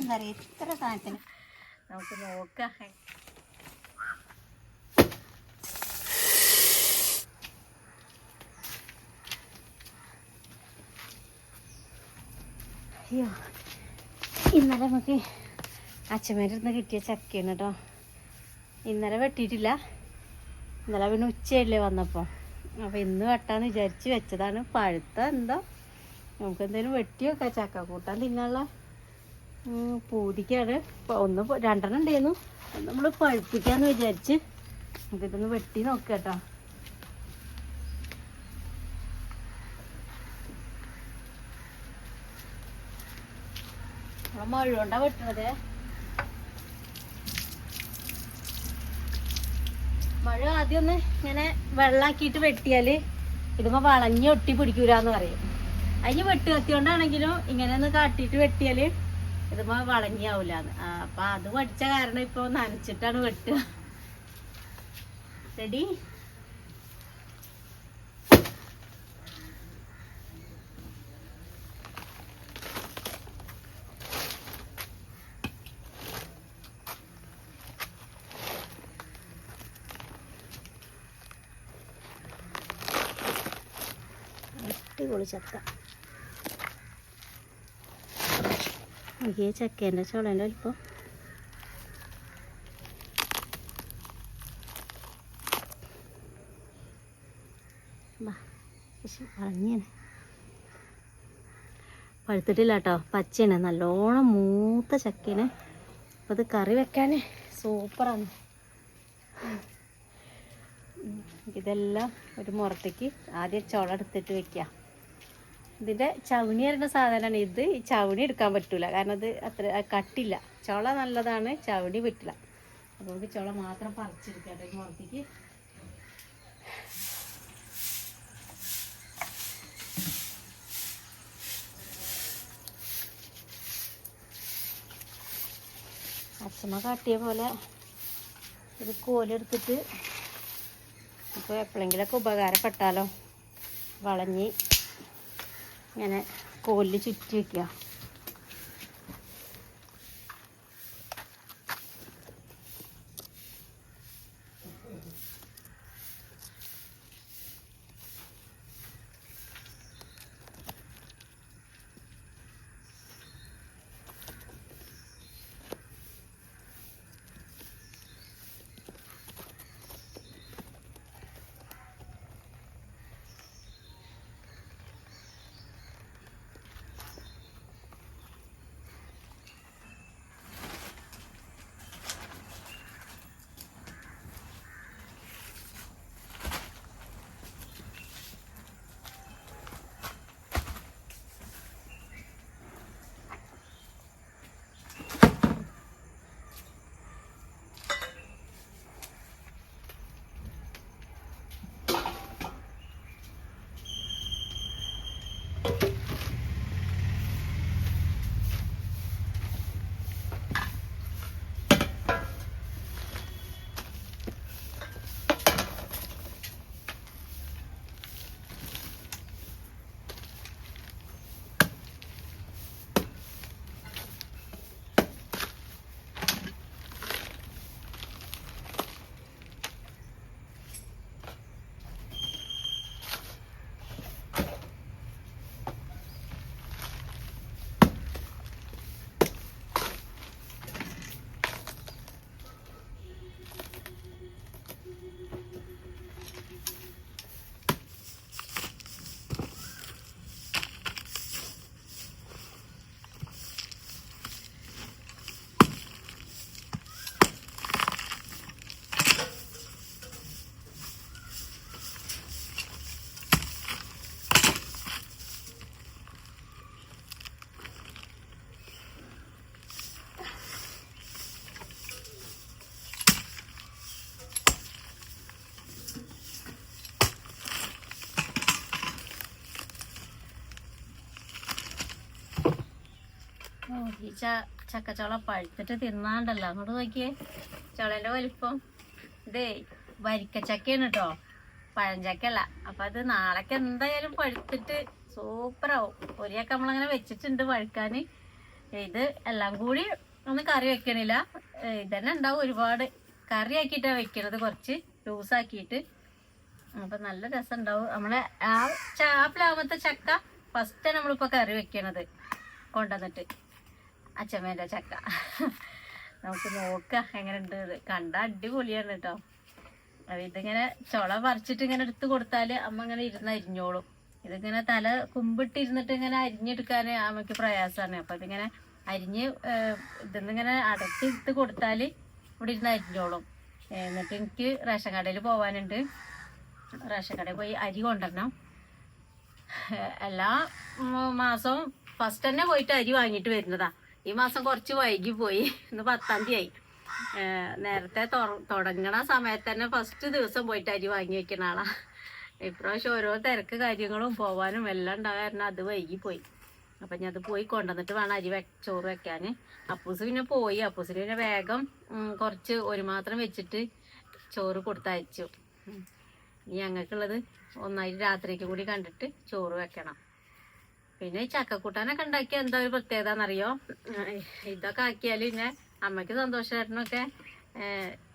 എന്താ ഇത്ര നമുക്ക് നോക്കാം. അയ്യോ ഇന്നലെ നമുക്ക് അച്ഛന്മാരിരുന്ന് കിട്ടിയ ചക്കയാണ് കേട്ടോ. ഇന്നലെ വെട്ടിയിട്ടില്ല. ഇന്നലെ പിന്നെ ഉച്ചയല്ലേ വന്നപ്പോൾ. അപ്പോൾ ഇന്ന് വെട്ടാന്ന് വിചാരിച്ച് വെച്ചതാണ്. പഴുത്ത എന്താ. നമുക്ക് എന്തെങ്കിലും വെട്ടി വെക്കാം ചക്ക കൂട്ടാൻ തിന്നാനുള്ള പൂതിക്കാണ്. ഒന്ന് രണ്ടെണ്ണം ഉണ്ടായിരുന്നു നമ്മൾ പഴുപ്പിക്കാന്ന് വിചാരിച്ച് നമുക്കിതൊന്ന് വെട്ടി നോക്കട്ടോ. മഴ കൊണ്ടാ മഴ ആദ്യം ഒന്ന് ഇങ്ങനെ വെള്ളാക്കിയിട്ട് വെട്ടിയാൽ ഇതുമ്പോ വളഞ്ഞ് ഒട്ടി പിടിക്കൂലെന്ന് പറയും. അതിന് വെട്ടുകത്തിയോണ്ടാണെങ്കിലും ഇങ്ങനെ ഒന്ന് കാട്ടിയിട്ട് വെട്ടിയാൽ ഇതുമ്പോ വളഞ്ഞാവൂലെന്ന്. അപ്പൊ അത് പഠിച്ച കാരണം ഇപ്പൊ നനച്ചിട്ടാണ് വെട്ടുക. റെഡി അടിപൊളി ചക്ക. ഈ ചക്കേന്റെ ചോളേന്റെ വലിപ്പം വളഞ്ഞേനെ പഴുത്തിട്ടില്ല കേട്ടോ പച്ചയാണ് നല്ലോണം മൂത്ത ചക്കേനെ അപ്പോൾ ഇത് കറി വെക്കാൻ സൂപ്പറാണ്. ഇതെല്ലാം ഒരു മുറത്തേക്ക് ആദ്യം ചുള എടുത്തിട്ട് വെക്കാം ഇതിന്റെ ചവിണി വരുന്ന സാധനമാണ് ഇത്. ചവിണി എടുക്കാൻ പറ്റില്ല കാരണം അത് അത്ര കട്ടില്ല. ചുള നല്ലതാണ് ചവിണി പറ്റില്ല. അപ്പോൾ നമുക്ക് ചുള മാത്രം പറിച്ചെടുക്കാം. മുറത്തേക്ക് അച്ഛമ്മ കാട്ടിയ പോലെ ഒരു കോലെടുത്തിട്ട് ഇപ്പോൾ എപ്പോഴെങ്കിലൊക്കെ ഉപകാരപ്പെട്ടാലോ? വളഞ്ഞ്. ഇങ്ങനെ കോലിൽ ചുറ്റി വെക്കുക ഈ ച ചക്കച്ചോള പഴുത്തിട്ട് തിന്നാണ്ടല്ലോ. അങ്ങോട്ട് നോക്കിയേ. ചോളേന്റെ വലിപ്പം. ഇതേ വരിക്കച്ചക്കയാണ് കേട്ടോ പഴഞ്ചക്കല്ല അപ്പം അത് നാളേക്ക് എന്തായാലും പഴുത്തിട്ട് സൂപ്പറാവും. ഒരിയൊക്കെ നമ്മളങ്ങനെ വെച്ചിട്ടുണ്ട് പഴുക്കാൻ ഇത് എല്ലാം കൂടി ഒന്ന് കറി വെക്കണില്ല. ഇതന്നെ ഉണ്ടാവും ഒരുപാട്. കറി ആക്കിയിട്ടാണ് വെക്കണത് കുറച്ച്. ലൂസാക്കിയിട്ട് അപ്പം നല്ല രസം ഉണ്ടാവും നമ്മളെ ആ ചാപ്പിലാവുമ്പത്തെ ചക്ക ഫസ്റ്റ് നമ്മളിപ്പോൾ കറി വെക്കണത്. കൊണ്ടുവന്നിട്ട്. അച്ഛമ്മേന്റെ ചക്ക. നമുക്ക് നോക്കാം എങ്ങനെ ഉണ്ട് കണ്ട അടിപൊളിയാണ് കേട്ടോ അപ്പൊ ഇതിങ്ങനെ ചുള പറിച്ചിട്ട് ഇങ്ങനെ എടുത്തു കൊടുത്താൽ അമ്മ ഇങ്ങനെ ഇരുന്ന് അരിഞ്ഞോളും. ഇതിങ്ങനെ തല കുമ്പിട്ടിരുന്നിട്ട് ഇങ്ങനെ അരിഞ്ഞെടുക്കാൻ അമ്മയ്ക്ക് പ്രയാസമാണ് അപ്പൊ ഇതിങ്ങനെ അരിഞ്ഞ് ഇതിന്നിങ്ങനെ അടച്ച് ഇട്ട് കൊടുത്താൽ ഇവിടെ ഇരുന്ന് അരിഞ്ഞോളും. എന്നിട്ട് എനിക്ക് റേഷൻ കടയിൽ പോവാനുണ്ട്. റേഷൻ കടയിൽ പോയി അരി കൊണ്ടുവരണം. എല്ലാ മാസവും ഫസ്റ്റ് തന്നെ പോയിട്ട് അരി വാങ്ങിയിട്ട് വരുന്നതാ. ഈ മാസം കുറച്ച് വൈകി പോയി. ഇന്ന് പത്താം തീയതി ആയി നേരത്തെ തുടങ്ങണ സമയത്ത് തന്നെ ഫസ്റ്റ് ദിവസം പോയിട്ട് അരി വാങ്ങി വെക്കണ ആളാ. ഇപ്രാവശ്യം ഓരോ തിരക്ക് കാര്യങ്ങളും പോവാനും എല്ലാം ഉണ്ടാകാൻ കാരണം അത് പോയി. അപ്പം ഞാൻ അത് പോയി കൊണ്ടുവന്നിട്ട് വേണം അരി ചോറ് വെക്കാൻ അപ്പൂസ് പിന്നെ പോയി. അപ്പൂസിന് പിന്നെ വേഗം കുറച്ച് ഒരു മാത്രം വെച്ചിട്ട് ചോറ് കൊടുത്തയച്ചു. ഇനി ഞങ്ങൾക്കുള്ളത് ഒന്നായിട്ട് രാത്രിക്ക് കൂടി കണ്ടിട്ട് ചോറ് വെക്കണം. പിന്നെ ഈ ചക്കക്കൂട്ടാനൊക്കെ ഉണ്ടാക്കിയ എന്താ ഒരു പ്രത്യേകത എന്നറിയോ ഇതൊക്കെ ആക്കിയാൽ പിന്നെ അമ്മയ്ക്ക് സന്തോഷമായിട്ടൊക്കെ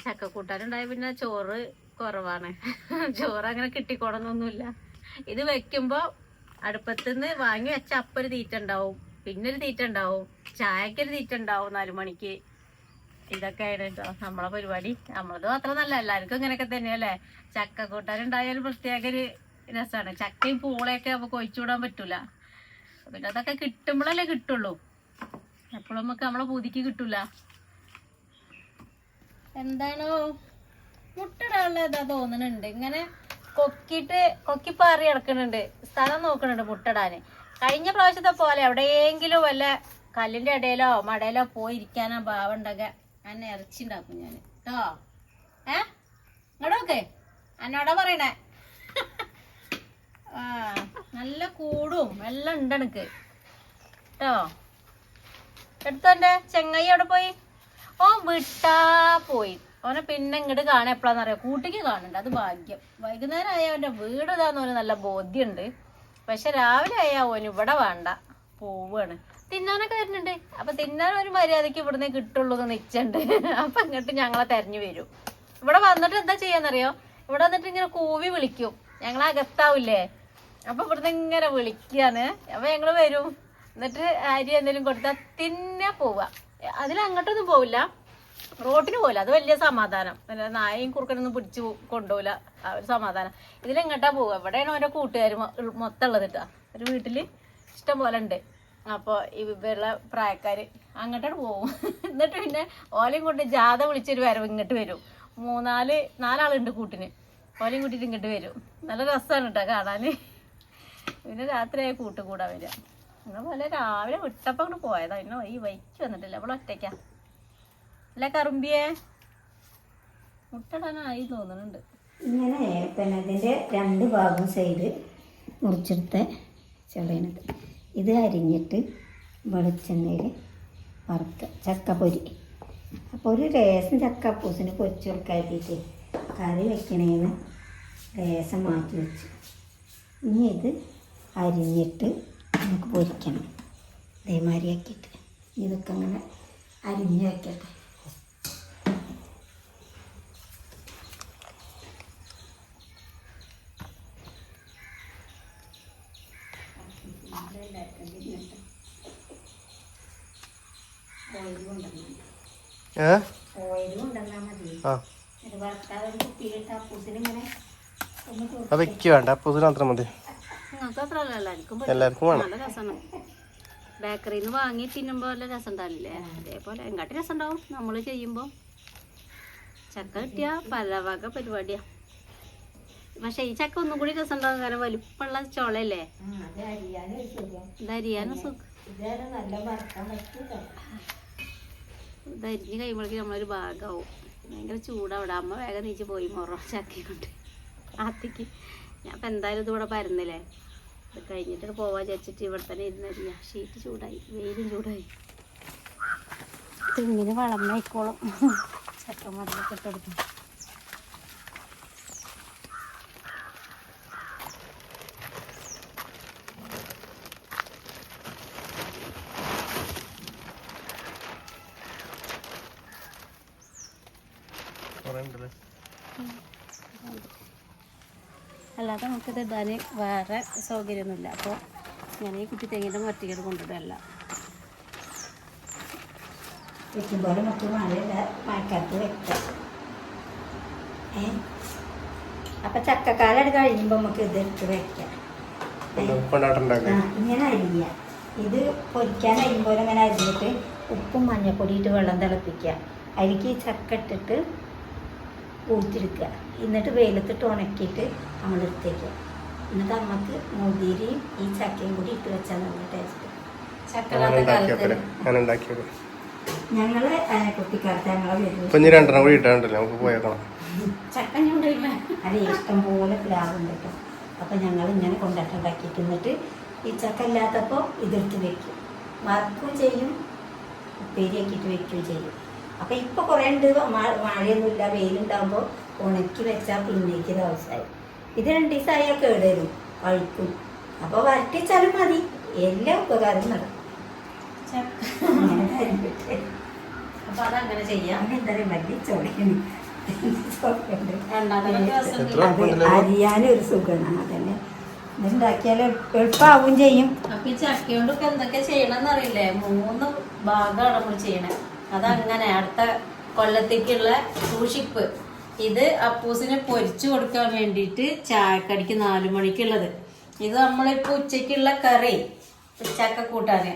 ചക്കക്കൂട്ടാനുണ്ടായ പിന്നെ ചോറ് കുറവാണ്. ചോറ് അങ്ങനെ കിട്ടിക്കോണമെന്നൊന്നുമില്ല ഇത് വെക്കുമ്പോ അടുപ്പത്തുനിന്ന് വാങ്ങി വെച്ച അപ്പം ഒരു തീറ്റ ഉണ്ടാവും. പിന്നെ ഒരു തീറ്റ ഉണ്ടാവും. ചായക്ക് ഒരു തീറ്റ ഉണ്ടാവും നാലു മണിക്ക്. ഇതൊക്കെയാണ് കേട്ടോ നമ്മളെ പരിപാടി. നമ്മളത് മാത്രം നല്ല എല്ലാവർക്കും ഇങ്ങനെയൊക്കെ തന്നെയല്ലേ? ചക്ക കൂട്ടാനുണ്ടായാലും പ്രത്യേക ഒരു രസമാണ്. ചക്കയും പൂളയൊക്കെ നമുക്ക് ഒഴിച്ചുവിടാൻ പറ്റൂല. പിന്നെ അതൊക്കെ കിട്ടുമ്പോഴല്ലേ കിട്ടുള്ളൂ. എപ്പോഴും നമുക്ക് നമ്മളെ പൂതിക്ക് കിട്ടൂല. എന്താണോ? മുട്ടടാനുള്ള തോന്നണുണ്ട്. തോന്നുന്നുണ്ട് ഇങ്ങനെ കൊക്കിട്ട് കൊക്കിപ്പാറി കിടക്കുന്നുണ്ട് സ്ഥലം നോക്കുന്നുണ്ട് മുട്ടടാന്. കഴിഞ്ഞ പ്രാവശ്യത്തെ പോലെ എവിടെയെങ്കിലും വല്ല കല്ലിന്റെ ഇടയിലോ മടയിലോ പോയി ഇരിക്കാനോ ഭാവം ഉണ്ടെങ്കിൽ അന്നെ ഇറച്ചി ഞാൻ കേട്ടോ ഏ ഇങ്ങോട്ടൊക്കെ എന്നോടാ പറയണേ. നല്ല കൂടും. എല്ലാം ഉണ്ട് എനിക്ക്. കേട്ടോ എടുത്തോന്റെ ചെങ്ങായി അവിടെ പോയി? ഓ വിട്ടാ പോയി. അവനെ പിന്നെ ഇങ്ങോട്ട് കാണാൻ എപ്പോഴാന്നറിയാം കൂട്ടിക്ക് കാണുന്നുണ്ട് അത് ഭാഗ്യം. വൈകുന്നേരം ആയ അവന്റെ വീട് ഇതാന്ന് ഓന് നല്ല ബോധ്യമുണ്ട് പക്ഷെ രാവിലെ ആയാ ഓന് ഇവിടെ വേണ്ട. പോവാണ്. തിന്നാനൊക്കെ വരുന്നുണ്ട് അപ്പൊ തിന്നാൻ ഒരു മര്യാദയ്ക്ക് ഇവിടുന്ന് കിട്ടുള്ളൂ എന്ന് നിച്ചുണ്ട് അപ്പൊ ഇങ്ങോട്ട് ഞങ്ങളെ തെരഞ്ഞു വരും. ഇവിടെ വന്നിട്ട് എന്താ ചെയ്യാന്നറിയോ? ഇവിടെ വന്നിട്ട് ഇങ്ങനെ കൂവി വിളിക്കും. ഞങ്ങളെ അകത്താവില്ലേ? അപ്പൊ ഇവിടുന്ന് ഇങ്ങനെ വിളിക്കാണ്. അപ്പൊ ഞങ്ങൾ വരും. എന്നിട്ട് അരി എന്തെങ്കിലും കൊടുത്താൽ തിന്നെ പോവുക അതിലങ്ങോട്ടൊന്നും പോവില്ല. റോട്ടിന് പോവില്ല. അത് വലിയ സമാധാനം. പിന്നെ നായയും കുറുക്കനൊന്നും പിടിച്ചു കൊണ്ടുപോകില്ല ആ ഒരു സമാധാനം. ഇതിലെങ്ങോട്ടാ പോവുക? എവിടെയാണ് ഓരോ കൂട്ടുകാർ മൊത്തം ഉള്ളത് കേട്ടോ ഒരു വീട്ടിൽ ഇഷ്ടം പോലെ ഉണ്ട്. അപ്പോൾ ഇവരുള്ള പ്രായക്കാര് അങ്ങോട്ടാണ് പോവും. എന്നിട്ട് പിന്നെ ഓലയും കൊണ്ട് ജാഥ വിളിച്ചൊരു വരവ് ഇങ്ങോട്ട് വരും. മൂന്നാൽ നാലാളുണ്ട് കൂട്ടിന്. ഓലയും കൂട്ടിയിട്ട് ഇങ്ങോട്ട് വരും. നല്ല രസമാണ് കേട്ടോ കാണാൻ പിന്നെ രാത്രിയായി കൂട്ടുകൂടാ വരിക. അതുപോലെ രാവിലെ വിട്ടപ്പോൾ അങ്ങോട്ട് പോയതാ. പിന്നെ ഈ വൈക്ക് വന്നിട്ടില്ല. അവൾ ഒറ്റയ്ക്കാ. അല്ല കറുമ്പിയെ? മുട്ടടാനായി തോന്നുന്നുണ്ട്. ഇങ്ങനെ പിന്നെ ഇതിന്റെ രണ്ട് ഭാഗം സൈഡ് മുറിച്ചെടുത്ത ചെളയണത്. ഇത് അരിഞ്ഞിട്ട് വെളിച്ചെണ്ണയിൽ വറുത്ത ചക്കപ്പൊരി. അപ്പോൾ ഒരു രേസം ചക്കപ്പൂസിന് പൊരിച്ചു കൊടുക്കാതിട്ട് കറി വെക്കണേന്ന് രേസം മാറ്റി വെച്ചു. ഇനി ഇത് അരിഞ്ഞിട്ട് നമുക്ക് പൊരിക്കണം. ഇതേമാതിരി ആക്കിയിട്ട് ഇതൊക്കെ അങ്ങനെ അരിഞ്ഞ് വയ്ക്കട്ടെ ഏ? ഓയിൽ കൊണ്ടുവന്നാൽ മതി. ആ. ഒരു ഭർത്താവ് ഒരു കുപ്പിയിലിട്ട് അപ്പൂസിന് ഇങ്ങനെ ഒന്ന് കൊടുക്കും അത് വെക്ക് വേണ്ട. അപ്പൂസിന് മാത്രം മതി. എല്ലാവർക്കും വേണം. നല്ല രസമാണ്. ബേക്കറിയിൽ നിന്ന് വാങ്ങി തിന്നുമ്പോൾ നല്ല രസം ഉണ്ടാവില്ലേ അതേപോലെ എങ്ങാട്ടി രസം ഉണ്ടാവും നമ്മൾ ചെയ്യുമ്പോൾ ചക്ക കിട്ടിയ പല വക പരിപാടിയാ. പക്ഷെ ഈ ചക്ക ഒന്നും കൂടി രസം ഉണ്ടാവും കാരണം വലിപ്പമുള്ള ചോളയല്ലേ? ഒരു സുഖം ഇത് അരിയാനും സുഖം? ഇതേടെ നല്ല വറുക്കാൻ പറ്റുക ഇത് അരിഞ്ഞ് കഴിയുമ്പോഴേക്കും നമ്മളൊരു ഭാഗമാവും. ഭയങ്കര ചൂടവിടെ അമ്മ വേഗം നീച്ച് പോയി മുറ ചക്കി കൊണ്ട് ആത്തിക്ക്. ഞാൻ ഇപ്പം എന്തായാലും ഇതിവിടെ പരന്നില്ലേ? ഇത് കഴിഞ്ഞിട്ട് പോവാൻ വിചാരിച്ചിട്ട് ഇവിടെ തന്നെ ഇരുന്നരിഞ്ഞ ഷീറ്റ് ചൂടായി വെയിലും ചൂടായി. തെങ്ങിന് വളം ആയിക്കോളും ചക്കമരൊക്കെ ഇട്ടെടുക്കും ഉണ്ടല്ലേ അല്ലാതെ നമുക്കിത് ഇടാൻ വേറെ സൗകര്യമൊന്നുമില്ല. അപ്പോൾ ഞാൻ ഈ കുട്ടി തെങ്ങിന്റെ മറ്റേ കൊണ്ടിടല്ല വെക്കുമ്പോൾ നമുക്ക് മഴയില്ല. മഴക്കാലത്ത് വെക്കാം. ഏ? അപ്പം ചക്കക്കാലം കഴിയുമ്പോൾ നമുക്ക് ഇത് എടുത്ത് വെക്കാം. ഇങ്ങനെ അരിയ. ഇത് പൊരിക്കാൻ അരിയുമ്പോൾ ഇങ്ങനെ അരിഞ്ഞിട്ട് ഉപ്പും മഞ്ഞപ്പൊടി ഇട്ട് വെള്ളം തിളപ്പിക്കുക. അരിക്ക് ഈ ചക്ക ഇട്ടിട്ട് ഊറ്റിയെടുക്കുക എന്നിട്ട് വെയിലത്തിട്ട് ഉണക്കിയിട്ട് നമ്മൾ എടുത്തേക്കുക എന്നിട്ട് അമ്മയ്ക്ക് മുതിരിയും ഈ ചക്കയും കൂടി ഇട്ട് വെച്ചാൽ നല്ല ടേസ്റ്റ് ഉണ്ടാക്കിയോക്കെ ഞങ്ങൾ കുട്ടിക്കാലത്ത് ഞങ്ങളെ രണ്ടെണ്ണം കൂടി ഇട്ടാണ്ടല്ലോ? നമുക്ക് പോയേക്കണം. ചക്ക അത് ഇഷ്ടം പോലെ പ്ലാവുണ്ട് കേട്ടോ. അപ്പം ഞങ്ങൾ ഇങ്ങനെ കൊണ്ടിട്ടുണ്ടാക്കിയിട്ട് എന്നിട്ട് ഈ ചക്ക ഇല്ലാത്തപ്പോൾ ഇതെടുത്ത് വെക്കും. വറുക്കും ചെയ്യും ഉപ്പേരിയാക്കിയിട്ട് വെക്കുകയും ചെയ്യും. അപ്പം ഇപ്പോൾ കുറേ ഉണ്ട് മഴ- മഴയൊന്നുമില്ല വെയിലുണ്ടാകുമ്പോൾ ഉണക്കി വെച്ചാൽ പിന്നേക്ക് ദിവസമായി ഇത് രണ്ട് ദിവസമായ കേട് വരും കഴിക്കും അപ്പോൾ വരട്ടിച്ചാലും മതി എല്ലാ ഉപകാരം നടക്കും. അങ്ങനെ ഒരു അപ്പോൾ അതങ്ങനെ ചെയ്യാം. വലിയ ഉറപ്പുണ്ടല്ലോ അരിയാനൊരു സുഖമാണ് അതന്നെ. ഇതുണ്ടാക്കിയാൽ എളുപ്പമാവും ചെയ്യും. അപ്പൊ ഈ ചക്കയോണ്ടൊക്കെ എന്തൊക്കെ ചെയ്യണമെന്നറിയില്ലേ മൂന്ന് ഭാഗമാണ് നമ്മൾ ചെയ്യണേ. അതങ്ങനെ അടുത്ത കൊല്ലത്തേക്കുള്ള സൂക്ഷിപ്പ്. ഇത് അപ്പൂസിനെ പൊരിച്ചു കൊടുക്കാൻ വേണ്ടിയിട്ട് ചായക്കടിക്ക് നാലു മണിക്കുള്ളത്. ഇത് നമ്മളിപ്പോ ഉച്ചക്കുള്ള കറി ചക്ക കൂട്ടാന്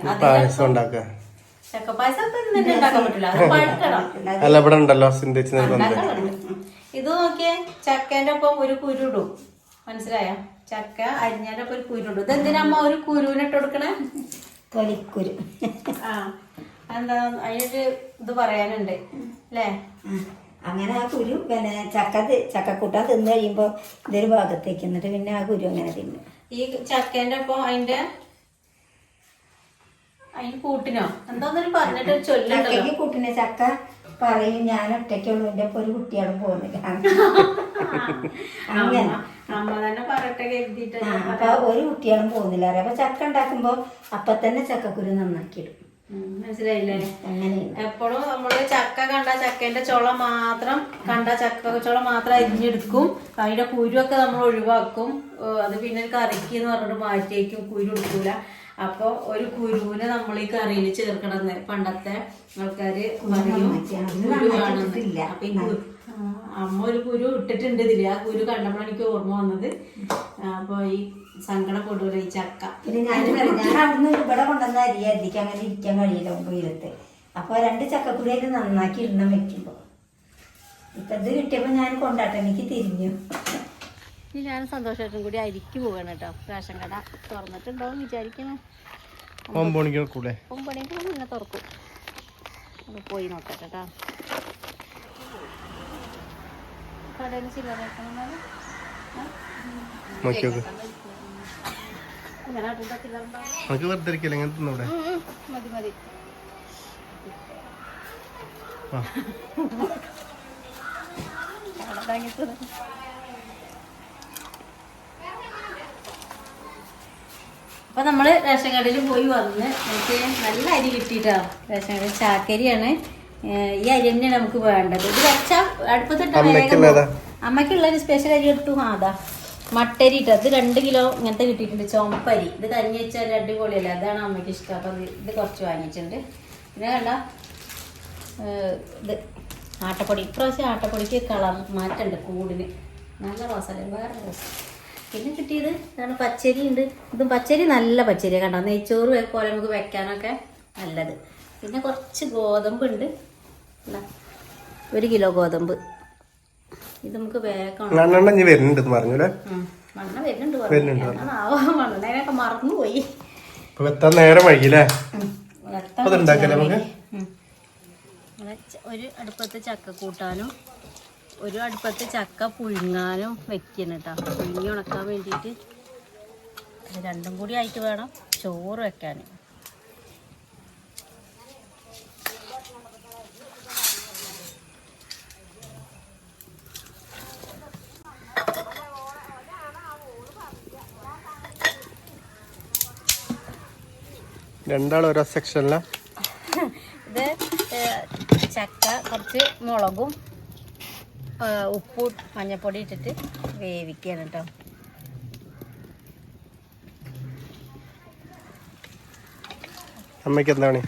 ചക്ക പായസം ഉണ്ടാക്കാൻ പറ്റില്ല അത് പഴുക്കണം. ഇവിടെ ഉണ്ടല്ലോ. ഇത് നോക്കിയേ ചക്കേന്റെ ഒപ്പം ഒരു കുരുടും. മനസ്സിലായ? ചക്ക അരിഞ്ഞതിന്റെ ഒപ്പം ഒരു കുരുടും. ഇത് എന്തിനാ ഒരു കുരുവിനിട്ട് കൊടുക്കണേ? തൊലിക്കുരു. ആ. എന്താ അതിനൊരു ഇത് പറയാനുണ്ട്. അല്ലേ? അങ്ങനെ ആ കുരു പിന്നെ ചക്ക ചക്കക്കൂട്ട തിന്ന് കഴിയുമ്പോൾ ഇതൊരു ഭാഗത്തേക്ക് എന്നിട്ട് പിന്നെ ആ കുരു അങ്ങനെ തിന്നു. ഈ ചക്കേന്റെ ഒപ്പം അതിന്റെ അതിന് കൂട്ടിനോ? എന്താന്നൊരു പറഞ്ഞിട്ട് ചൊല്ലി കൂട്ടിനെ ചക്ക പറയും ഞാൻ ഒറ്റയ്ക്കുള്ളൂ എന്റെ ഒപ്പം ഒരു കുട്ടിയാണ് പോകുന്നില്ല. അങ്ങനെ. അമ്മ തന്നെ പറയട്ടെ കരുതിയിട്ട്. അപ്പൊ ഒരു കുട്ടിയാണ് പോകുന്നില്ല. അറിയാം അപ്പൊ ചക്ക ഉണ്ടാക്കുമ്പോ അപ്പൊ തന്നെ ചക്കക്കുരു നന്നാക്കിയിടും. മനസ്സിലായില്ലേ? എപ്പോഴും നമ്മൾ ചക്ക കണ്ട ചക്കേന്റെ ചുള മാത്രം കണ്ട ചക്ക ചുള മാത്രം അരിഞ്ഞെടുക്കും. അതിന്റെ കുരുവൊക്കെ നമ്മൾ ഒഴിവാക്കും. അത് പിന്നെ കറിക്ക് എന്ന് പറഞ്ഞിട്ട് മാറ്റിയേക്കും കുരു എടുക്കൂല അപ്പൊ ഒരു കുരുവിനെ നമ്മൾ ഈ കറിയിൽ ചേർക്കണമെന്ന് പണ്ടത്തെ പറയും. അപ്പൊ ഈ അമ്മ ഒരു കുരു ഇട്ടിട്ടുണ്ട് ഇതിൽ ആ കുരു കണ്ടപ്പോഴാണ് എനിക്ക് ഓർമ്മ വന്നത്. അപ്പോൾ അപ്പൊ ഈ സങ്കടപ്പെടൂല ഈ ചക്ക. പിന്നെ ഞാൻ ഞാൻ അവിടുന്ന് ഇവിടെ കൊണ്ടുവന്ന അരിയായിരിക്കും അങ്ങനെ ഇരിക്കാൻ കഴിയില്ല വെയിലത്ത് അപ്പൊ രണ്ട് ചക്കക്കുടിയൊക്കെ നന്നാക്കി ഇടണം വെക്കുമ്പോ. ഇപ്പൊ ഇത് കിട്ടിയപ്പോ ഞാൻ കൊണ്ടാട്ടെ എനിക്ക് തിരിഞ്ഞു. ഇനി ഞാൻ സന്തോഷമായിട്ടും കൂടി അരിക്ക് പോവാണ് കേട്ടോ. റേഷൻ കട തുറന്നിട്ടുണ്ടോന്ന് വിചാരിക്കണേ ഒമ്പത് മണിക്ക് കൂടെ ഒമ്പണിക്ക് മുന്നേ തുറക്കും. അപ്പോൾ പോയി നോക്കട്ടെ കേട്ടോ. കടയിൽ ചില്ലറ വെക്കണമെന്നാൽ നോക്കി നോക്ക് ഇങ്ങനെ അതിന്റെ ചില്ലറ ഉണ്ടാവും നമുക്ക് വെറുതെ ഇരിക്കില്ല ഇങ്ങനെ തിന്നൂടെ? മതി മതി. ആ. അവിടെ വാങ്ങിയിട്ട് അപ്പൊ നമ്മൾ റേഷൻ കടയിൽ പോയി വന്ന് നമുക്ക് നല്ല അരി കിട്ടിട്ടോ റേഷൻ കടയിൽ ചാക്കരിയാണ്. ഈ അരി തന്നെയാണ് നമുക്ക് വേണ്ടത്. ഇത് വെച്ചാൽ അടുപ്പത്തിട്ട്? അമ്മയ്ക്കുള്ള ഒരു സ്പെഷ്യൽ അരി എടുത്തു. ആദാ അതാ മട്ടരി അത് രണ്ട് കിലോ ഇങ്ങനത്തെ കിട്ടിയിട്ടുണ്ട്. ചുമപ്പരി ഇത് കഞ്ഞി വെച്ചാൽ അടിപൊളിയല്ല? അതാണ് അമ്മയ്ക്ക് ഇഷ്ടം. അപ്പം ഇത് കുറച്ച് വാങ്ങിച്ചിട്ടുണ്ട് പിന്നെ കണ്ട? ഇത് ആട്ടപ്പൊടി. ഇപ്രാവശ്യം ആട്ടപ്പൊടിക്ക് കളർ മാറ്റമുണ്ട് കൂടിന്. നല്ല റോസല്ല വേറെ റോസ് പിന്നെ കിട്ടിയത് ഇതാണ് പച്ചരി ഉണ്ട്. ഇതും പച്ചരി നല്ല പച്ചരിയാണ് കണ്ടോ? നെയ്ച്ചോറ് പോലെ നമുക്ക് വെക്കാനൊക്കെ നല്ലത്. പിന്നെ കുറച്ച് ഗോതമ്പ് ഉണ്ട്. ഒരു കിലോ ഗോതമ്പ്. ഇത് നമുക്ക് വേഗം രണ്ടെണ്ണം ഇനി വരുന്നുണ്ട് എന്ന് പറഞ്ഞു അല്ലേ മണ്ണ വരുന്നുണ്ട് മണ്ണേനൊക്കെ മറന്നുപോയി. അപ്പൊ എത്താൻ നേരം വൈകില്ലേ വെട്ടാൻ നമുക്ക്? ഒരു അടുപ്പത്ത് ചക്ക കൂട്ടാനും ഒരു അടുപ്പത്ത് ചക്ക പുഴുങ്ങാനും വെക്കണം കേട്ടോ. പുഴുങ്ങി ഉണക്കാൻ വേണ്ടിയിട്ട്. രണ്ടും കൂടി ആയിട്ട് വേണം. ചോറ് വെക്കാൻ രണ്ടാൾ ഓരോ സെക്ഷനിലാ ഇത് ചക്ക കുറച്ച് മുളകും ഉപ്പും മഞ്ഞപ്പൊടി ഇട്ടിട്ട് വേവിക്കുകയാണ് കേട്ടോ അമ്മയ്ക്ക് എന്താണ്?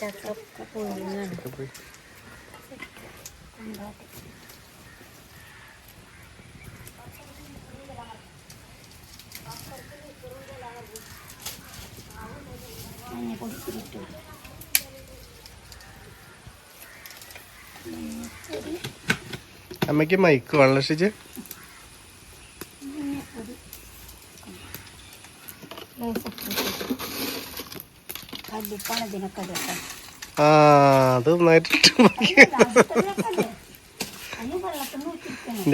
ചക്ക പുഴുങ്ങാണ്. മഞ്ഞപ്പൊടി ഇട്ടു അമ്മയ്ക്ക് മൈക്ക് ഇടട്ടെ ആ അത്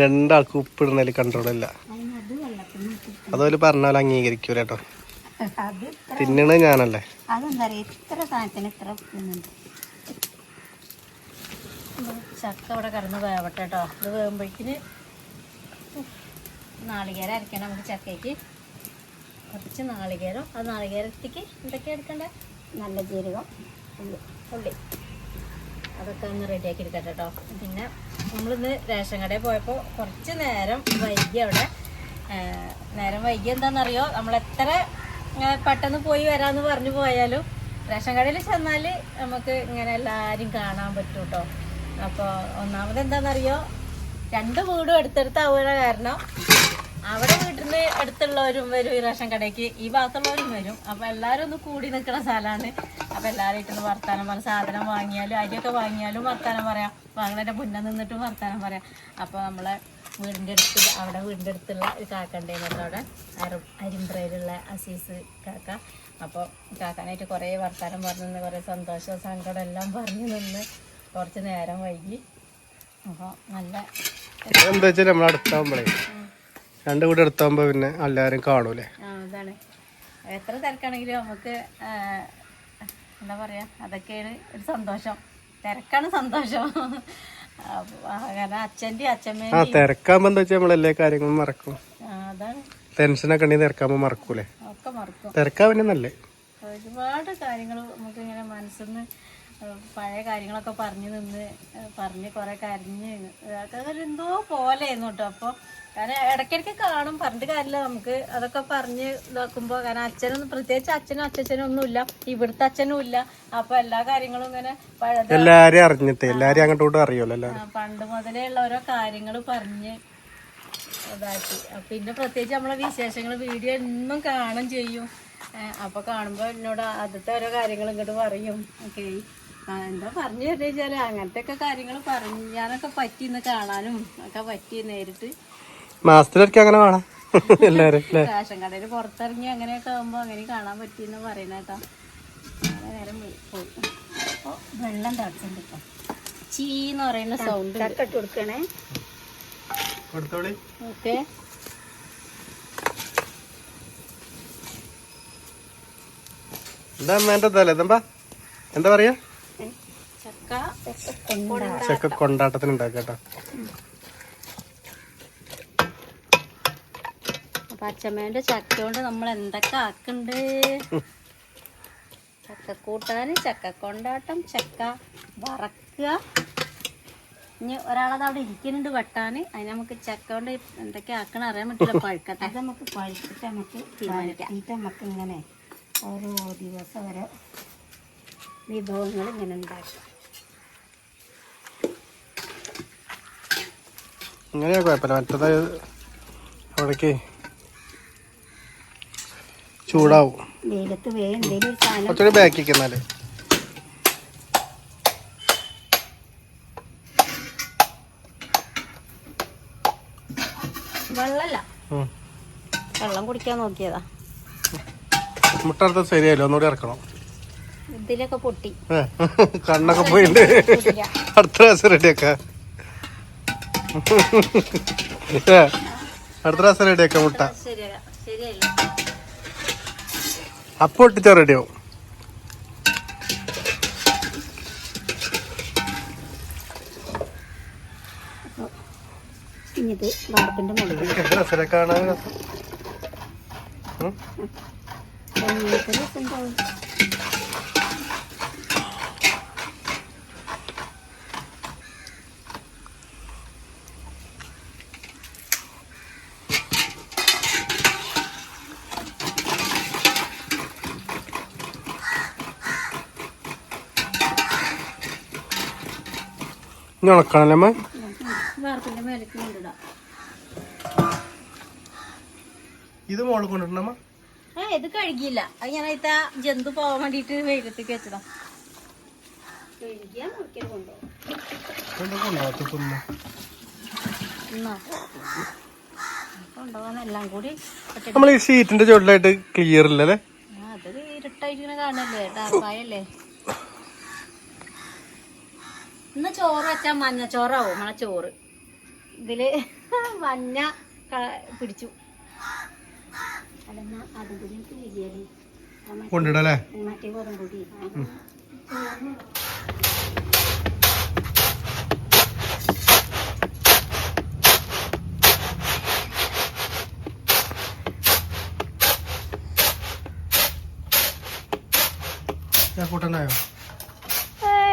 രണ്ടാൾക്ക് ഉപ്പിടുന്നതിൽ കൺട്രോൾ ഇല്ല. അതുപോലെ പറഞ്ഞാൽ അംഗീകരിക്കൂല കേട്ടോ. തിന്നണ ഞാനല്ലേ? അതെന്താ ഇത്ര സാധനത്തിന് ഇത്ര ചക്ക ഇവിടെ കിടന്ന് വേവട്ടെ കേട്ടോ ഇത് വേകുമ്പോഴേക്കിന് നാളികേരം അരക്കണം നമുക്ക് ചക്കയ്ക്ക്. കുറച്ച് നാളികേരം. അത് നാളികേരത്തേക്ക് എന്തൊക്കെ എടുക്കണ്ടേ? നല്ല ജീരകം ഉള്ളി. ഉള്ളി. അതൊക്കെ ഒന്ന് റെഡിയാക്കി എടുക്കട്ടെ കേട്ടോ പിന്നെ നമ്മളിന്ന് റേഷൻ കടയിൽ പോയപ്പോൾ കുറച്ച് നേരം വൈകി അവിടെ. നേരം വൈകി എന്താണെന്നറിയോ? നമ്മൾ എത്ര പെട്ടെന്ന് പോയി വരാമെന്ന് പറഞ്ഞു പോയാലും റേഷൻ കടയിൽ ചെന്നാൽ നമുക്ക് ഇങ്ങനെ എല്ലാരും കാണാൻ പറ്റും കേട്ടോ അപ്പോൾ ഒന്നാമത് എന്താണെന്നറിയോ രണ്ട് വീടും അടുത്തടുത്താവുക കാരണം അവിടെ വീട്ടിന് അടുത്തുള്ളവരും വരും ഈ റേഷൻ കടയ്ക്ക് ഈ ഭാഗത്തുള്ളവരും വരും. അപ്പൊ എല്ലാരും ഒന്ന് കൂടി നിൽക്കുന്ന സ്ഥലമാണ് അപ്പൊ എല്ലാവരും ഇട്ടൊന്ന് വർത്താനം പറഞ്ഞ സാധനം വാങ്ങിയാലും അരിയൊക്കെ വാങ്ങിയാലും വർത്താനം പറയാം. വാങ്ങുന്നതിന്റെ മുന്നേ നിന്നിട്ടും വർത്താനം പറയാം. അപ്പൊ നമ്മളെ വീടിന്റെ അടുത്ത് അവിടെ വീടിന്റെ അടുത്തുള്ള ഒരു കാക്ക ഉണ്ടായിരുന്നു അവിടെ. അരി അരിമ്പ്രയിലുള്ള അസീസ് കാക്ക. അപ്പോൾ കാക്കാനായിട്ട് കുറേ വർത്തമാനം പറഞ്ഞു നിന്ന് കുറേ സന്തോഷവും സങ്കടം എല്ലാം പറഞ്ഞു നിന്ന് കുറച്ച് നേരം വൈകി. അപ്പോൾ നല്ല എന്താ വെച്ചാൽ നമ്മൾ അടുത്താകുമ്പോഴേ രണ്ട് കൂടെ അടുത്താകുമ്പോൾ പിന്നെ എല്ലാവരും കാണൂലേ? അതാണ്. എത്ര തിരക്കാണെങ്കിലും നമുക്ക് എന്താ പറയാ അതൊക്കെയാണ് ഒരു സന്തോഷം. തിരക്കാണ് സന്തോഷം. ആ, തിരക്കാകുമ്പോ എന്താ വെച്ചാൽ നമ്മളെല്ലാ കാര്യങ്ങളും മറക്കും. ടെൻഷനൊക്കെ ഉണ്ടെങ്കിൽ തിരക്കാകുമ്പോ മറക്കൂലേ? ഒക്കെ മറക്കും. തിരക്കാ പിന്നെ നല്ലേ. ഒരുപാട് കാര്യങ്ങൾ നമുക്ക് ഇങ്ങനെ മനസ്സിൽ നിന്ന് പഴയ കാര്യങ്ങളൊക്കെ പറഞ്ഞു നിന്ന് പറഞ്ഞ് കുറെ കരഞ്ഞ് എന്തോ പോലെയായിരുന്നു കേട്ടോ. അപ്പോൾ കാരണം ഇടയ്ക്കിടയ്ക്ക് കാണും പറഞ്ഞിട്ട് കാര്യമില്ല. നമുക്ക് അതൊക്കെ പറഞ്ഞ് ഇതാക്കുമ്പോൾ കാരണം അച്ഛനൊന്നും പ്രത്യേകിച്ച് അച്ഛനും അച്ഛനും ഒന്നുമില്ല. ഇവിടുത്തെ അച്ഛനും ഇല്ല. അപ്പൊ എല്ലാ കാര്യങ്ങളും ഇങ്ങനെ എല്ലാരും അറിഞ്ഞിട്ട് എല്ലാരും അങ്ങോട്ടും ഇങ്ങോട്ടും അറിയുമല്ലോ പണ്ട് മുതലേ ഉള്ള ഓരോ കാര്യങ്ങൾ പറഞ്ഞ് ഇതാക്കി. പിന്നെ പ്രത്യേകിച്ച് നമ്മളെ വിശേഷങ്ങൾ വീഡിയോ എന്നും കാണും ചെയ്യും. അപ്പൊ കാണുമ്പോ എന്നോട് ആദ്യത്തെ ഓരോ കാര്യങ്ങൾ ഇങ്ങോട്ട് പറയും. ഓക്കെ. എന്താ പറഞ്ഞു തരുന്ന വെച്ചാൽ അങ്ങനത്തെ ഒക്കെ കാര്യങ്ങൾ പറഞ്ഞാനൊക്കെ പറ്റി ഇന്ന് കാണാനും ഒക്കെ പറ്റി നേരിട്ട്. മാസത്തിലൊക്കെ അങ്ങനെ വേണം. എല്ലാരും റേഷൻ കടയിൽ പുറത്തിറങ്ങി അങ്ങനെയൊക്കെ ആകുമ്പോ അങ്ങനെ കാണാൻ പറ്റിയെന്ന് പറയുന്നേട്ടാ നേരം പോയി. അപ്പോൾ വെള്ളം തിളച്ചുണ്ട് ഇപ്പൊ ചീന്ന് പറയുന്ന സൗണ്ട് ചക്ക കൊടുക്കണേ. കൊടുത്തോളി. ഓക്കെ. എന്താ എന്താ പറയാ? ചക്ക ചക്ക കൊണ്ടാട്ടത്തിന് ഉണ്ടാക്കട്ടോ പച്ചമേന്റെ അച്ഛമ്മേന്റെ ചക്ക കൊണ്ട് നമ്മൾ എന്തൊക്കെ ആക്കണ്ട് ചക്ക കൂട്ടാന് ചക്ക കൊണ്ടാട്ടം ചക്ക വറക്കുക. ഇനി ഒരാളത് അവിടെ ഇരിക്കുന്നുണ്ട് വെട്ടാന് അതിന് നമുക്ക് ചക്ക കൊണ്ട് എന്തൊക്കെ ആക്കണ അറിയാൻ പറ്റില്ല. പഴുക്കട്ടെ. അത് നമുക്ക് പഴുത്തിട്ട് നമുക്ക് തീരുമാനിക്കാം. നമുക്ക് ഇങ്ങനെ ഓരോ ദിവസം ഓരോ വിഭവങ്ങൾ ഇങ്ങനെ ഉണ്ടാക്കാം. ഇങ്ങനെയാ കുഴപ്പമില്ല മറ്റത് അവിടേക്ക് ചൂടാവും. കുറച്ചുകൂടി ബാക്കിക്ക് എന്നാൽ. വെള്ളം കുടിക്കാൻ നോക്കിയതാ. മുട്ട അടുത്ത ശരിയായില്ല. ഒന്നുകൂടി ഇറക്കണം. ഇതിലൊക്കെ പൊട്ടി. കണ്ണൊക്കെ പോയിട്ട് അടുത്ത പ്രാവശ്യം റെഡിയാക്ക അടുത്ത പ്രാവശ്യം റെഡിയാക്ക മുട്ട ശരിയാ ശരിയല്ല അപ്പൊ ഒട്ടിച്ചാ റെഡിയാവും ഇത് വാർപ്പിന്റെ മുകളിൽ കാണാൻ രസം ഉണ്ടാവും ഇനി ഉണക്കണല്ലേ അമ്മ ഇത് മോൾ കൊണ്ടിടണമ്മ ആ ഇത് കഴുകിയില്ല. അത് ഞാൻ ജന്തു പോവാൻ വേണ്ടിട്ട് വെയിലത്തേക്ക് വെച്ചതാ നമ്മൾ ഈ ചുവട്ടിലായിട്ട് ക്ലിയർ ഇല്ലല്ലേ? ആ, അത് ഇരുട്ടായിട്ട് കാണല്ലേ? ഡാർപ്പായല്ലേ ഇന്ന് ചോറ് വെച്ചാ മഞ്ഞ ചോറാവോ നമ്മളെ ചോറ്. ഇതിൽ മഞ്ഞ പിടിച്ചു. കൊണ്ടിടല്ലേ മറ്റേ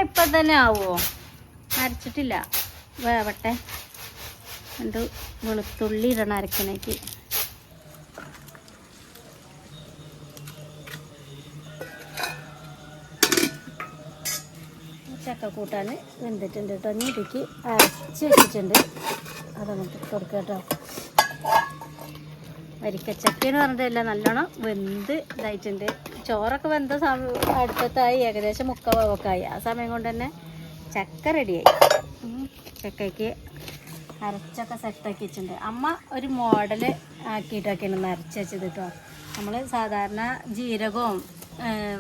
ഇപ്പൊ തന്നെ ആവുമോ അരച്ചിട്ടില്ല. വേവട്ടെ രണ്ട് വെളുത്തുള്ളി ഇടണം അരക്കണേക്ക്. ചക്ക കൂട്ടാൻ വെന്തിട്ടുണ്ട് കേട്ടോ. ഇനി ഇതിലേക്ക് അരച്ച് വെച്ചിട്ടുണ്ട്. അതങ്ങോട്ട് കൊടുക്കുക കേട്ടോ. വരിക്കച്ചക്ക എന്ന് പറഞ്ഞിട്ടില്ല നല്ലോണം വെന്ത് ഇതായിട്ടുണ്ട്. ചോറൊക്കെ വെന്ത സമയം അടുത്തായി ഏകദേശം മുക്ക ആ സമയം കൊണ്ട് തന്നെ ചക്ക റെഡിയായി. ചക്കയ്ക്ക് അരച്ചൊക്കെ സെറ്റാക്കി വെച്ചിട്ടുണ്ട്. അമ്മ ഒരു മോഡൽ ആക്കിയിട്ടൊക്കെയാണ് ഒന്ന് അരച്ച് വെച്ചത് കേട്ടോ നമ്മൾ സാധാരണ ജീരകവും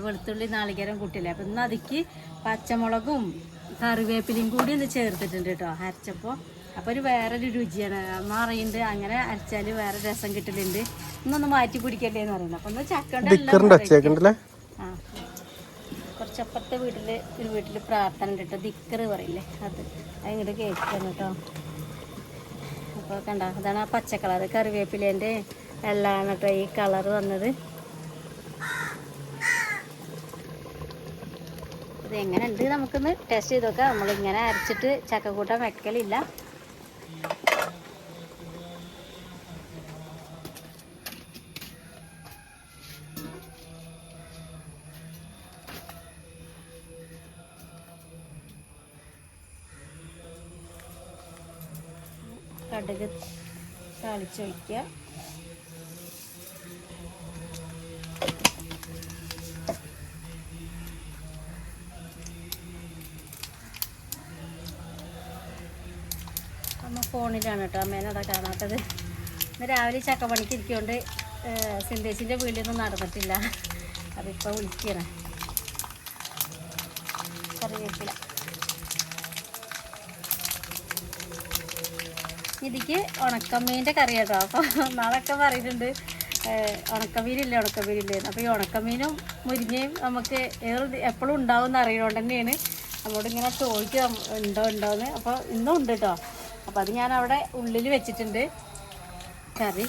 വെളുത്തുള്ളി നാളികേരം കൂട്ടില്ലേ? അപ്പം ഇന്ന് അതിക്ക് പച്ചമുളകും കറിവേപ്പിലയും കൂടി ഒന്ന് ചേർത്തിട്ടുണ്ട് കേട്ടോ അരച്ചപ്പോൾ അപ്പോൾ ഒരു വേറൊരു രുചിയാണ്. അമ്മ അറിയുന്നുണ്ട് അങ്ങനെ അരച്ചാൽ വേറെ രസം കിട്ടലുണ്ട്. ഇന്നൊന്ന് മാറ്റി പിടിക്കല്ലേ എന്ന് പറയുന്നത് അപ്പം ഒന്ന് ചക്കണ്ട ദിക്കറിന്റെ ഒച്ചയൊക്കെ ആ കുറച്ചപ്പുറത്തെ വീട്ടിൽ ഒരു വീട്ടിൽ പ്രാർത്ഥന ഉണ്ട് കേട്ടോ. ദിക്കറ് പറയില്ലേ അത്. അതിങ്ങോട്ട് കേൾക്കണം കേട്ടോ. അപ്പോൾ കണ്ട അതാണ് ആ പച്ച കളർ കറിവേപ്പിലേന്റെ എല്ലാം കേട്ടോ ഈ കളർ വന്നത്. ഇത് എങ്ങനെ ഉണ്ട് നമുക്കൊന്ന് ടേസ്റ്റ് ചെയ്ത് നോക്കാം. നമ്മളിങ്ങനെ അരച്ചിട്ട് ചക്കക്കൂട്ടം വെക്കലില്ല. താളിച്ചൊഴിക്കുക അമ്മ ഫോണിലാണ് കേട്ടോ. അമ്മേനെ അതാ കാണാത്തത്. ഇന്ന് രാവിലെ ചക്കപ്പണിക്ക് ഇരിക്കൊണ്ട് സിന്തേച്ചിന്റെ വീട്ടിലൊന്നും നടന്നിട്ടില്ല. അതിപ്പോൾ വിളിക്കണം. കറിവേപ്പില. ഇതിക്ക് ഉണക്കമീന്റെ കറി കേട്ടോ അപ്പോൾ നാളൊക്കെ പറയുന്നുണ്ട് ഉണക്കമീനില്ലേ ഉണക്കമീനില്ലേ അപ്പോൾ ഈ ഉണക്കമീനും മുരിങ്ങയും നമുക്ക് ഏത് എപ്പോഴും ഉണ്ടാവും എന്ന് അറിയണോണ്ട് തന്നെയാണ് നമ്മളോട് ഇങ്ങനെ ചോദിക്കുക ഉണ്ടോ ഉണ്ടോ എന്ന്. അപ്പോൾ ഇന്നും ഉണ്ട് കേട്ടോ അപ്പോൾ അത് ഞാൻ അവിടെ ഉള്ളിൽ വെച്ചിട്ടുണ്ട്. കറി.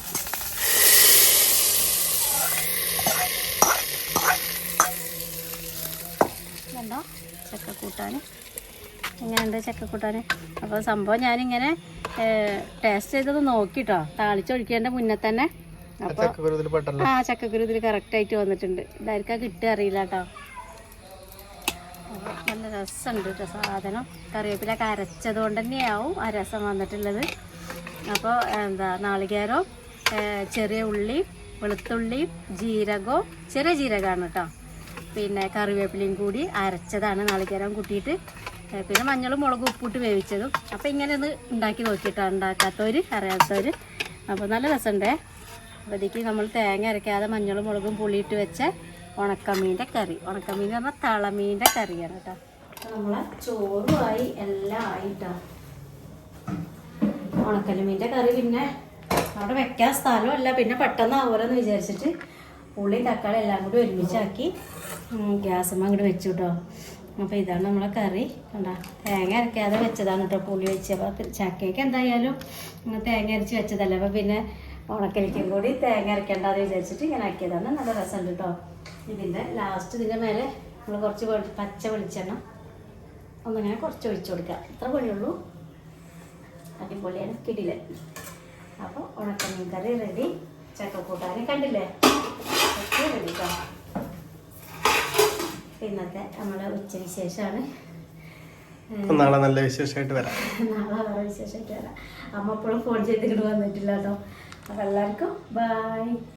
കണ്ടോ ചക്കക്കൂട്ടാൻ എങ്ങനെയുണ്ട് ചക്കക്കൂട്ടാൻ അപ്പോൾ സംഭവം ഞാനിങ്ങനെ ടേസ്റ്റ് ചെയ്തത് നോക്കിട്ടോ. താളിച്ചൊഴിക്കേണ്ട മുന്നേ തന്നെ. അപ്പോൾ ചക്കക്കുരുതിൽ കറക്റ്റ് ആ ചക്കക്കുരു ഇതിൽ കറക്റ്റായിട്ട് വന്നിട്ടുണ്ട്. ഇതായിരിക്കാം കിട്ടുക അറിയില്ല കേട്ടോ. നല്ല രസമുണ്ട് കേട്ടോ സാധനം. കറിവേപ്പില കരച്ചത് കൊണ്ട് തന്നെയാവും ആ രസം വന്നിട്ടുള്ളത്. അപ്പോൾ എന്താ നാളികേരം ചെറിയ ഉള്ളി വെളുത്തുള്ളിയും ജീരകവും ചെറിയ ജീരകമാണ് കേട്ടോ. പിന്നെ കറിവേപ്പിലയും കൂടി അരച്ചതാണ് നാളികേരം കൂട്ടിയിട്ട്. പിന്നെ മഞ്ഞളും മുളകും ഉപ്പിട്ട് വേവിച്ചതും. അപ്പോൾ ഇങ്ങനെ ഒന്ന് ഉണ്ടാക്കി നോക്കിയിട്ടാണ് ഉണ്ടാക്കാത്തവർ അറിയാത്തവർ അപ്പോൾ നല്ല രസമുണ്ടേ അപ്പോൾ നമ്മൾ തേങ്ങ അരയ്ക്കാതെ മഞ്ഞളും മുളകും പുളിയിട്ട് വെച്ച ഉണക്കമീന്റെ കറി. ഉണക്കമീൻ എന്ന് പറഞ്ഞാൽ തളമീന്റെ കറിയാണ് കേട്ടോ. നമ്മളെ ചോറുമായി എല്ലാം ആയിട്ടോ ഉണക്കലുമീന്റെ കറി പിന്നെ അവിടെ വെക്കാൻ സ്ഥലമല്ല. പിന്നെ പെട്ടെന്ന് ആവുമല്ലോ വിചാരിച്ചിട്ട് ഉള്ളി തക്കാളി എല്ലാം കൂടി ഒരുമിച്ചാക്കി ഗ്യാസമ്മ അങ്ങോട്ട് വെച്ചു കേട്ടോ അപ്പോൾ ഇതാണ് നമ്മളെ കറി. കണ്ട തേങ്ങ അരക്കാതെ വെച്ചതാണ് കേട്ടോ പുളി വെച്ച്. അപ്പോൾ ചക്കയ്ക്ക് എന്തായാലും തേങ്ങ അരച്ച് വെച്ചതല്ലേ. അപ്പോൾ പിന്നെ ഉണക്കലിക്കും കൂടി തേങ്ങ അരയ്ക്കേണ്ടെന്ന് വിചാരിച്ചിട്ട് ഇങ്ങനെ ആക്കിയതാണ്. നല്ല രസമുണ്ട് കേട്ടോ. ഇതിന്റെ ലാസ്റ്റ് ഇതിന്റെ മേലെ നമ്മൾ കുറച്ച് പച്ച വെളിച്ചെണ്ണ. ഒന്നിങ്ങനെ കുറച്ച് ഒഴിച്ചു കൊടുക്കുക ഇത്ര പൊളിയുള്ളൂ അടിപൊളിയാണ് കിടിൽ അപ്പോൾ ഉണക്കമീൻ കറി റെഡി ചക്കക്കൂട്ടാനും കണ്ടില്ലേ? റെഡി കേട്ടോ ഇന്നത്തെ നമ്മുടെ ഉച്ചവിശേഷമാണ് വിശേഷമാണ് നാളെ നല്ല വിശേഷമായിട്ട് വരാം. നാളെ നല്ല വിശേഷമായിട്ട് വരാം. അമ്മ എപ്പോഴും ഫോൺ ചെയ്തിട്ട് വന്നിട്ടില്ല കേട്ടോ. അപ്പം എല്ലാവർക്കും ബൈ